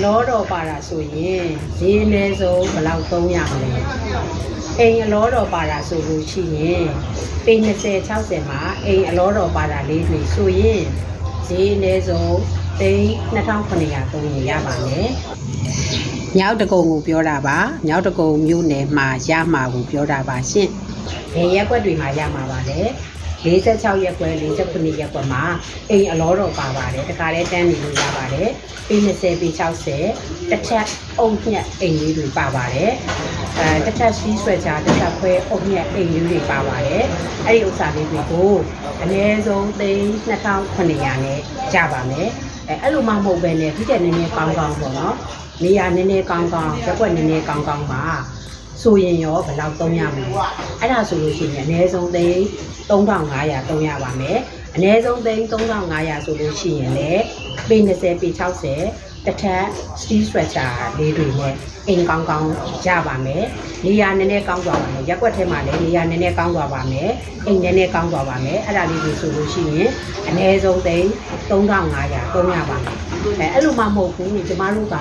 အလောတော်ပါတာဆိုရင်ဈေးအနည်းဆုံးဘယ်လောက်သုံးရမလဲအိမ်အလောတော်ပါတာဆိုလို့ရှိရင်ပေ20 60မှာအိမ်အလောတော်ပါတာလေးတွေဆိုရင်ဈေးအနည်းဆုံးသိန်း2900သုံးရင်ရပါမယ်မြောက်တကုံကိုပြောတာပါမြောက်တကုံမြို့နယ်မှာရမှာကိုပြောတာပါရှင့်ဘယ်ရက်ွက်တွေမှာရမှာပါလဲ 46ရက်ွက်49ရက်ွက်မှာအိမ်အလောတော်ပါပါတယ်တခါတည်းတန်းနေလို့ရပါတယ်ပေ20ပေ60တစ်ချက်အုံညက်အိမ်လေးတွေပါပါတယ်အဲတစ်ချက်စီးဆွဲချတစ်ချက်ခွဲအုံညက်အိမ်လေးတွေပါပါတယ်အဲ့ဒီဥစ္စာလေးတွေကိုအနည်းဆုံးသိန်း2900နဲ့ကြပါမယ်အဲအဲ့လိုမှမဟုတ်ပဲねဒီတဲ့နည်းနည်းကောင်းကောင်းပေါ့နော်နေရာနည်းနည်းကောင်းကောင်းရက်ွက်နည်းနည်းကောင်းကောင်းပါ ဆိုရင်ရောဘယ်လောက်သုံးရမလဲအဲ့ဒါဆိုလို့ရှိရင်အနည်းဆုံးသိန်း3500သုံးရပါမယ်အနည်းဆုံးသိန်း3500ဆိုလို့ရှိရင်လည်းပေ20ပေ60တစ်ထပ် steel stretcher လေးတွေနဲ့အိမ်ကောင်းကောင်းရပါမယ်နေရာနည်းနည်းကောင်းသွားပါမယ်ရက်ွက်ထဲမှာလည်းနေရာနည်းနည်းကောင်းသွားပါမယ်အိမ်နည်းနည်းကောင်းသွားပါမယ်အဲ့ဒါလေးတွေဆိုလို့ရှိရင်အနည်းဆုံးသိန်း3500သုံးရပါမယ် အဲအဲ့လိုမှမဟုတ်ဘူးကျမတို့က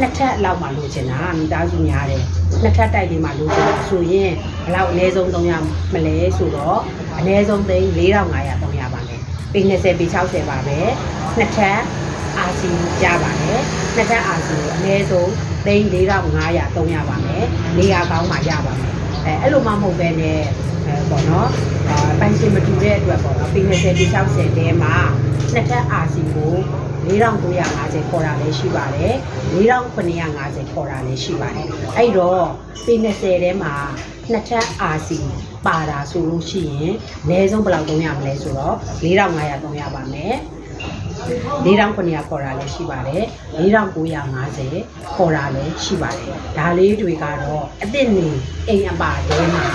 နှစ်ထပ်လောက်မှလိုချင်တာမိသားစုများတယ်နှစ်ထပ်တိုက်လေးမှလိုချင်တာဆိုရင်ဘယ်လောက်အနည်းဆုံးသုံးရမလဲဆိုတော့အနည်းဆုံးသိန်း4500သုံးရပါမယ်ပေ20ပေ60ပါပဲနှစ်ထပ်အာစီရပါတယ်နှစ်ထပ်အာစီကိုအနည်းဆုံးသိန်း4500သုံးရပါမယ်နေရာကောင်းမှရပါမယ်အဲအဲ့လိုမှမဟုတ်ပဲနဲ့အဲပေါ့နော်အာပိုင်ရှင်မတူတဲ့အတွက်ပေါ့နော်ပေ20ပေ60တဲမှာနှစ်ထပ်အာစီကို 4950ခေါ်တာလည်းရှိပါတယ်4950ခေါ်တာလည်းရှိပါတယ်အဲ့တော့ပေ20ထဲမှာနှစ်ထပ်အာစီပါတာဆိုလို့ရှိရင်အနည်းဆုံးဘယ်လောက်သုံးရမလဲဆိုတော့4500သုံးရပါမယ်4900ခေါ်တာလည်းရှိပါတယ်4950ခေါ်တာလည်းရှိပါတယ်ဒါလေးတွေကတော့အစ်စ်နေအိမ်အပါတဲမှာ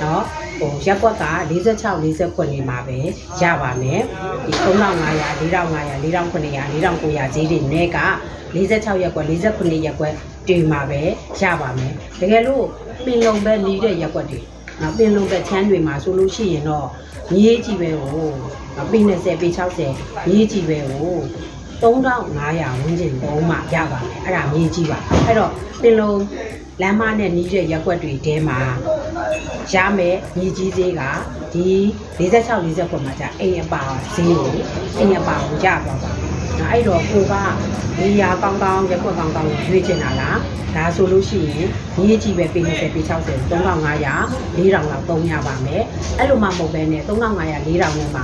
เนาะ ဟိုရက်ကွက်က46 40ခွက်နေမှာပဲရပါမယ်ဒီ3500 4500 4900 4900ဈေးတွေနဲ့က46ရက်ကွက်49ရက်ကွက်တွေမှာပဲရပါမယ်တကယ်လို့ပင်လုံပဲနေတဲ့ရက်ကွက်တွေနော်ပင်လုံပဲချမ်းတွေမှာဆိုလို့ရှိရင်တော့မြေးကြီးပဲဟိုပေ20ပေ60မြေးကြီးပဲဟို3500ဝန်းကျင်သုံးမှရပါမယ်အဲ့ဒါမြေးကြီးပါအဲ့တော့ပင်လုံလမ်းမနဲ့နီးတဲ့ရက်ကွက်တွေထဲမှာ ရမယ်မြေကြီးဈေးကဒီ46 40ခွက်မှာじゃအိမ်အပါဈေးကိုအိမ်အပါကိုရသွားပါမယ်။နော်အဲ့တော့ကိုကနေရာကောင်းကောင်းရက်ကွက်ကောင်းကောင်းကိုရွေးချင်တာလား။ဒါဆိုလို့ရှိရင်မြေကြီးပဲပေး20ပေး60 3500 4000လောက်သုံးရပါမယ်။အဲ့လိုမှမဟုတ်ပဲနဲ့3500 4000နဲ့မှ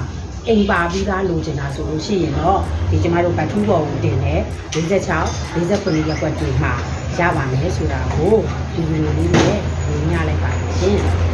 အိမ်ပါပြီးသားလိုချင်တာဆိုလို့ရှိရင်တော့ဒီကျမတို့ဗတ်ထူးပေါ်ကိုတင်တယ်46 49ရက်ကွက်တွေမှာရပါမယ်ဆိုတာကိုဒီဗီဒီယိုလေးနဲ့ညှိလိုက်ပါရှင်